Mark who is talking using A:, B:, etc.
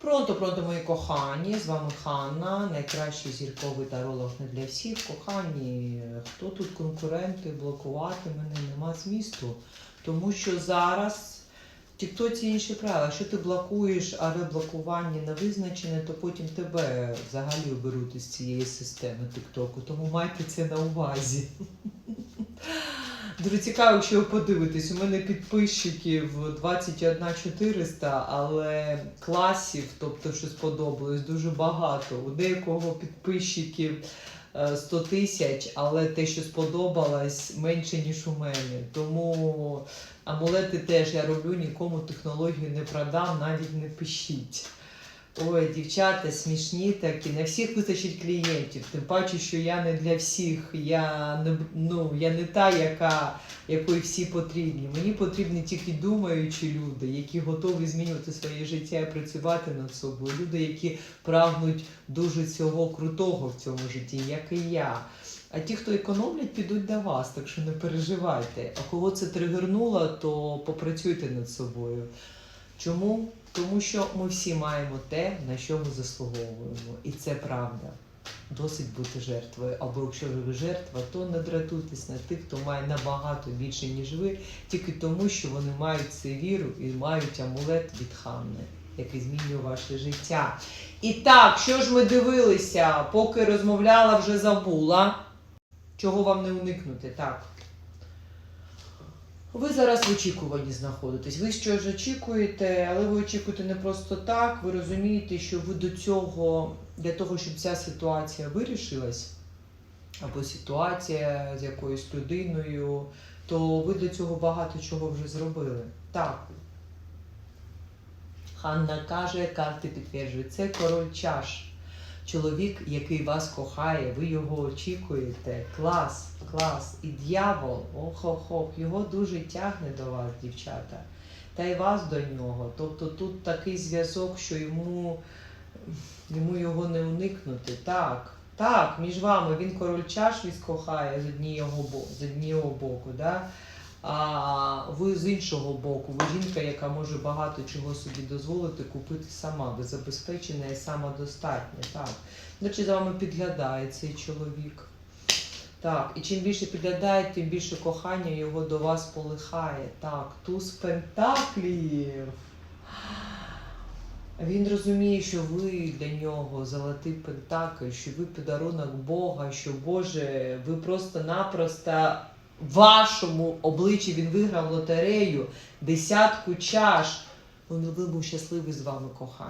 A: Пронто, пронто, мої кохані, з вами Ханна, найкращий зірковий таролог не для всіх. Кохані, хто тут конкуренти, блокувати мене нема змісту. Тому що зараз в Тіктоці інші правила. Якщо ти блокуєш, але блокування не визначене, то потім тебе взагалі оберуть із цієї системи Тіктоку. Тому майте це на увазі. Дуже цікаво, якщо ви подивитесь, у мене підписчиків 21 400, але класів, тобто, що сподобалось, дуже багато. У деякого підписчиків е, 100 тисяч, але те, що сподобалось, менше, ніж у мене. Тому амулети теж я роблю, нікому технологію не продам, навіть не пишіть. Ой, дівчата смішні такі, не всіх вистачить клієнтів. Тим паче, що я не для всіх, я не, ну, я не та, яка, якої всі потрібні. Мені потрібні тільки думаючі люди, які готові змінювати своє життя і працювати над собою. Люди, які прагнуть дуже цього крутого в цьому житті, як і я. А ті, хто економлять, підуть до вас, так що не переживайте. А кого це тригернуло, то попрацюйте над собою. Чому? Тому що ми всі маємо те, на що ми заслуговуємо. І це правда. Досить бути жертвою. Або якщо ви жертва, то не дратуйтесь на тих, хто має набагато більше, ніж ви, тільки тому, що вони мають цю віру і мають амулет від Ханни, який змінює ваше життя. І так, що ж ми дивилися, поки розмовляла, вже забула. Чого вам не уникнути? Так. Ви зараз в очікуванні знаходитесь. Ви щось очікуєте, але ви очікуєте не просто так. Ви розумієте, що ви до цього, для того, щоб ця ситуація вирішилась, або ситуація з якоюсь людиною, то ви для цього багато чого вже зробили. Так. Ханна каже, карти підтверджують, це король чаш. Чоловік, який вас кохає, ви його очікуєте. Клас, клас. І дьявол, ох-ох-ох, його дуже тягне до вас, дівчата. Та й вас до нього. Тобто тут такий зв'язок, що йому, йому його не уникнути. Так, так, між вами він король чаш кохає з боку, з однієго боку. Да? А ви з іншого боку, ви жінка, яка може багато чого собі дозволити купити сама, ви забезпечена і самодостатня. Так. До речі, за вами підглядає цей чоловік. Так, і чим більше підглядає, тим більше кохання його до вас полихає. Так, туз пентаклів. Він розуміє, що ви для нього золотий пентакль, що ви подарунок Бога, що Боже, ви просто-напросто вашому обличчі він виграв лотерею, десятку чаш. Він був щасливий з вами кохання.